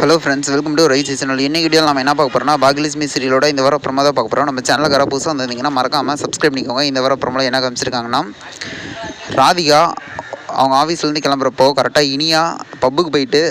Hello friends welcome to rice seasonal இன்னைக்கு video நம்ம என்ன பார்க்க போகிறோம்னா பாகிலிஸ்மி சீரியலோட இந்த வாரம் அப்புறமா தான் பார்க்க போகிறோம் நம்ம சேனலுக்கு யாராவது புதுசாக வந்திருந்தீங்கன்னா மறக்காமல் சப்ஸ்கிரைப் பண்ணிக்கோங்க. இந்த வாரம் அப்புறமா என்ன காமிச்சிருக்காங்கன்னா ராதிகா அவங்க ஆஃபீஸ்லேருந்து கிளம்புறப்போ கரெக்டாக இனியா பப்புக்கு போயிட்டு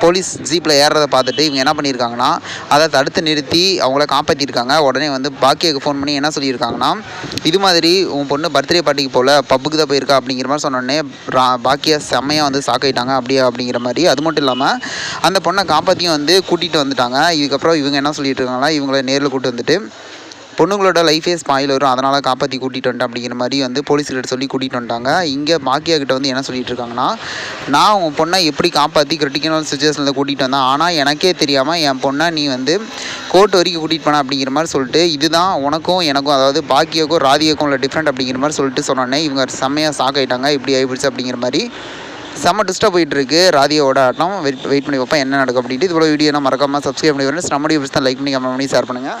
போலீஸ் ஜீப்பில் ஏறுறத பார்த்துட்டு இவங்க என்ன பண்ணியிருக்காங்கன்னா அதை தடுத்து நிறுத்தி அவங்கள காப்பாற்றிருக்காங்க உடனே வந்து பாக்கியாவுக்கு ஃபோன் பண்ணி என்ன சொல்லியிருக்காங்கன்னா இது மாதிரி உன் பொண்ணு பர்த்டே பார்ட்டிக்கு போல் பப்புக்கு தான் போயிருக்கா அப்படிங்கிற மாதிரி சொன்னோடனே பாக்கியா செம்மையாக வந்து சாக்காயிட்டாங்க அப்படியே அப்படிங்கிற மாதிரி. அது மட்டும் இல்லாமல் அந்த பொண்ணை காப்பாற்றியும் வந்து கூட்டிகிட்டு வந்துட்டாங்க. இதுக்கப்புறம் இவங்க என்ன சொல்லிட்டு இருக்காங்கன்னா இவங்கள நேரில் கூட்டு வந்துட்டு பொண்ணுங்களோட லைஃபே ஸ்பாயில் வரும். அதனால் காப்பாற்றி கூட்டிகிட்டு வந்துட்டேன் அப்படிங்கிற மாதிரி வந்து போலீஸ்கிட்ட சொல்லி கூட்டிகிட்டு வந்துட்டாங்க. இங்கே பாக்கியா கிட்ட வந்து என்ன சொல்லிட்டு இருக்காங்கன்னா நான் உன் பொண்ணை எப்படி காப்பாற்றி கிரிட்டிக்கல் சுச்சுவேஷனில் கூட்டிகிட்டு வந்தேன். ஆனால் எனக்கே தெரியாமல் என் பொண்ணை நீ வந்து கோர்ட் வரைக்கும் கூட்டிகிட்டு போன அப்படிங்கிற மாதிரி சொல்லிட்டு இதுதான் உனக்கும் எனக்கும் அதாவது பாக்கியாக்கும் ராதிகாக்கும் உள்ள டிஃப்ரெண்ட் அப்படிங்கிற மாதிரி சொல்லிட்டு சொன்னோன்னே இவங்க செம்மையாக ஷாக் ஆயிட்டாங்க. இப்படி ஆகிடுச்சு அப்படிங்கிற மாதிரி செம்ம டிஸ்டாக போயிட்டுருக்கு ராதியோட ஆட்டம். வெயிட் வெயிட் பண்ணி வைப்பேன் என்ன நடக்கும் அப்படின்ட்டு. இவ்வளோ வீடியோ வீடியோ மறக்காமல் சப்ஸ்கிரைப் பண்ணி வரேன். நம்முடைய தான் லைக் பண்ணி கமெண்ட் பண்ணி ஷேர் பண்ணுங்கள்